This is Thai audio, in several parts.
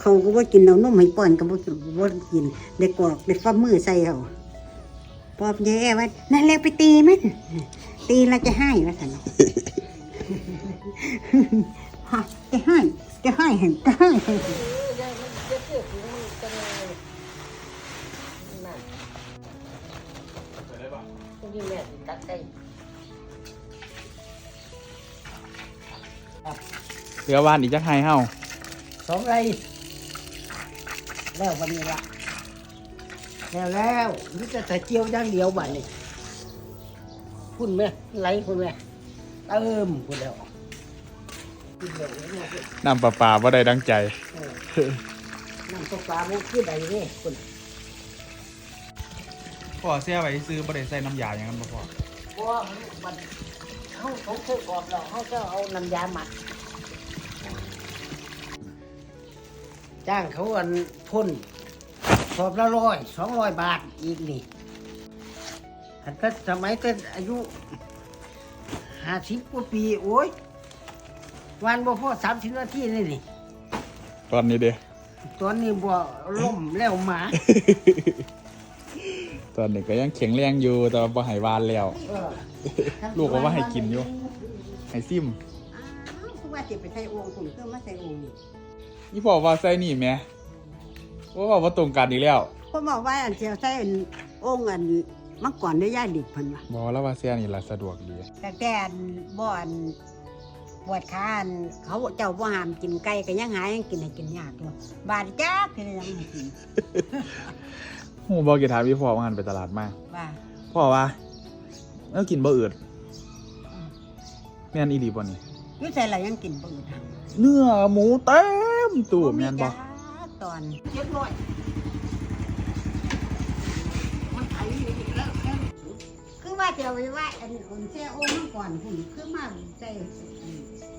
เขาก็บ่กินเอานมให้ป้อนก็บ่กินบ่กินได้กรอกได้ฟ้ามือใส่เขาปอบแย่ว่านั่นแหละไปตีมันตีแล้วจะให้ว่าซั่นฮะจะให้จะให้เห็นจะให้นี่แม่ตัดได้เหลือบ้านอีกจักไห้เฮาสองไร แล้ววันนี้ละแล้วแล้วนี่จะแต่เจียวอย่างเดียวบ้านนี่คุณแม่ไรคุณแม่เติมคุณแล้วคุณเดียวเนี่ยน้ำประปาบ่ได้ดังใจ เออน้ำตกปลาโมคือใดเนี่ยคุณพ่อเสียไว้ซื้อบ่ได้ใส่น้ำยาอย่างนั้นบ่พ่อเพราะว่ามันเขาเขาเคยกรอบเราเขาก็เอาน้ำยาหมัก จ้างเขาอันพ่นสอบละร้อยสองร้อยบาทอีกนี่อันก็สมัยเต้นอายุห้าสิบกว่าปีโอ้ยวันบ่พอสามสิบนาทีเลยนี่ตอนนี้เด้ตอนนี้บ่ล่มแล้วหมา ตอนนี้ก็ยังแข็งแรงอยู่แต่ว่าบ่ให้วานแล้ว เออลูกก็ว่าให้กินอยู่ให้ซิม อ้าวคือว่าสิไปใส่โอ่งคุณคือมาใส่โอ่งนี่ นี่พ่อว่าใส่นี่แหมว่าว่าบ่ตรงกันอีกแล้วเพราะบอกว่าอันเจียวใส่อันโอ่งอันเมื่อก่อนได้ย่าดิบเพิ่นว่าบ่แล้วว่าเสียนี่ล่ะสะดวกดีแต่แต่อันบ่อันปวดขาอันเขาเจ้าบ่ห้ามกินไก่ก็ยังหายังกินให้กินยากตัวบาดจักคือยังให้กินฮู้บ่กี่ถามพี่พ่อว่าหันไปตลาดมาว่าพ่อว่าเอ้ากินบ่อืดแม่นอีหลีบ่นี่อยู่ใส่ละยังกินบ่อื่นทางเนื้อหมูเต็ม ตู้แม่นบ่จักตอนเจ็ดร้อยมันไถอยู่แล้วคือว่าจะเอาไว้ว่าอันอุ่นแช่โอ่งเมื่อก่อนคุณคือมาใส่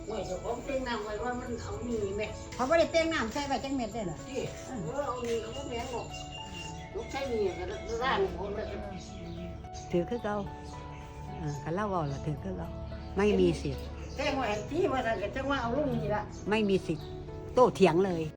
โอ้ยเจ้าของเต็งน้ำไว้ว่ามันเอานี่แม่เขาบ่ได้เต้งน้ำใส่ไว้จักเม็ดได้เหรอที่เออเอานี่เขาก็แม่งบอกลูกใช้นี่ก็ร่างคนละถือคือเก่าเออคันเล่าเว้าล่ะถือคือเก่าไม่มีสิทธิ์แจ้งว่าที่ว่าจะจะว่าเอาลูกนี่ละไม่มีสิทธิ์ โต้เถียงเลย